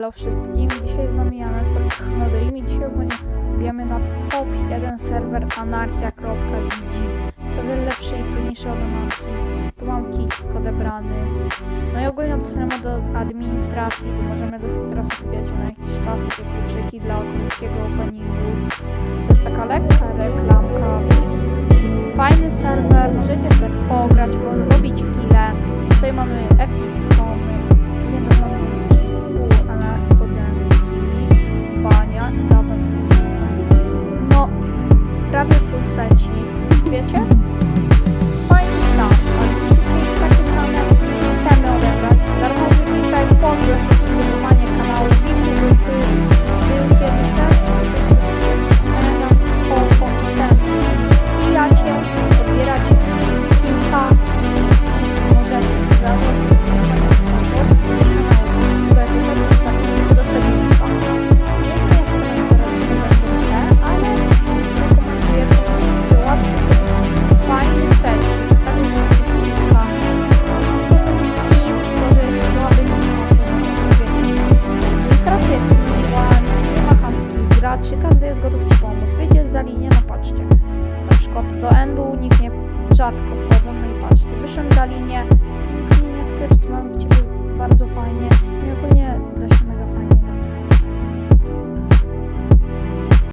Hello wszystkim, dzisiaj z nami Janes, to Chnodyrim i dzisiaj bijemy na top 1 serwer anarchia.gg Co wiele lepsze i trudniejsze od anarchii. Tu mam kit odebrany. No i ogólnie dostaniemy do administracji, tu możemy dosyć teraz na jakiś czas takie kluczyki dla krótkiego openingu. To jest taka lekka reklamka. Fajny serwer, możecie sobie pograć, robić kile. Tutaj mamy epicką, Versace picture. Graczy, każdy jest gotów ci pomóc. Wyjdziesz za linię, no patrzcie. Na przykład do endu nikt nie rzadko wchodzą, no i patrzcie. Wyszłem za linię, linia tylko wszyscy mają w ciebie bardzo fajnie.